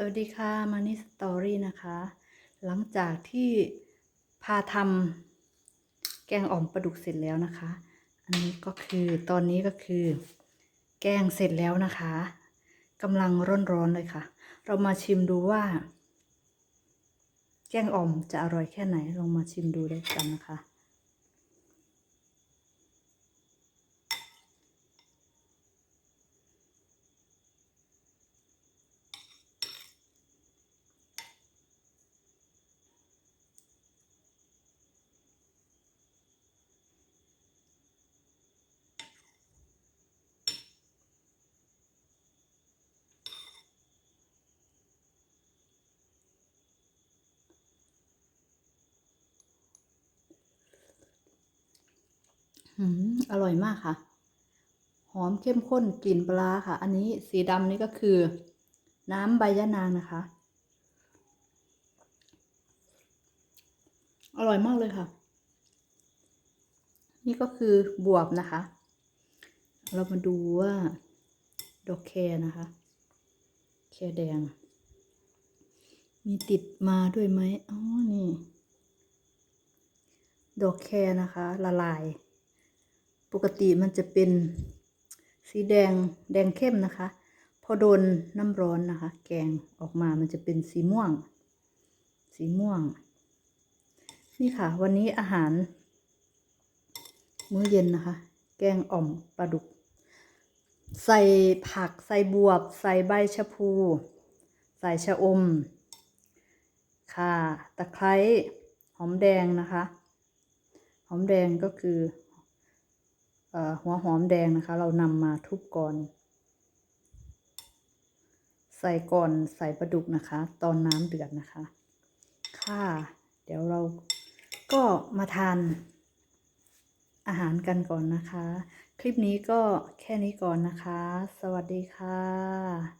สวัสดีค่ะมานี่สตอรี่นะคะ หลังจากที่พาทำแกงอ่อมปลาดุกเสร็จแล้วนะคะ อันนี้ก็คือตอนนี้ก็คือ แกงเสร็จแล้วนะคะกำลังร้อนๆเลยค่ะ เรามาชิมดูว่า แกงอ่อมจะอร่อยแค่ไหนลองมาชิมดูด้วยกันนะคะ อืมอร่อยมากค่ะ หอมเข้มข้นกลิ่นปลาค่ะ อันนี้สีดำนี่ก็คือ น้ำใบยะนางนะคะ อร่อยมากเลยค่ะ นี่ก็คือบวบนะคะ เรามาดูว่า ดอกแครนะคะ แครแดง มีติดมาด้วยไหมอ๋อนี่ ดอกแครนะคะ ละลาย ปกติมันจะเป็นสีแดงแดงเข้มนะคะ พอโดนน้ำร้อนนะคะ แกงออกมามันจะเป็นสีม่วง สีม่วง นี่ค่ะ วันนี้อาหาร มื้อเย็นนะคะ แกงอ่อมปลาดุก ใส่ผักใส่บวบ ใส่ใบชะพู ใส่ชะอม ค่ะ ตะไคร้หอมแดงนะคะ หอมแดงก็คือเอ่อ หัวหอมแดงนะคะ เรานำมาทุบก่อน ใส่ก่อนใส่ปลาดุกนะคะ ตอนน้ำเดือดนะคะ ค่ะ เดี๋ยวเราก็มาทานอาหารกันก่อนนะคะ คลิปนี้ก็แค่นี้ก่อนนะคะ สวัสดีค่ะ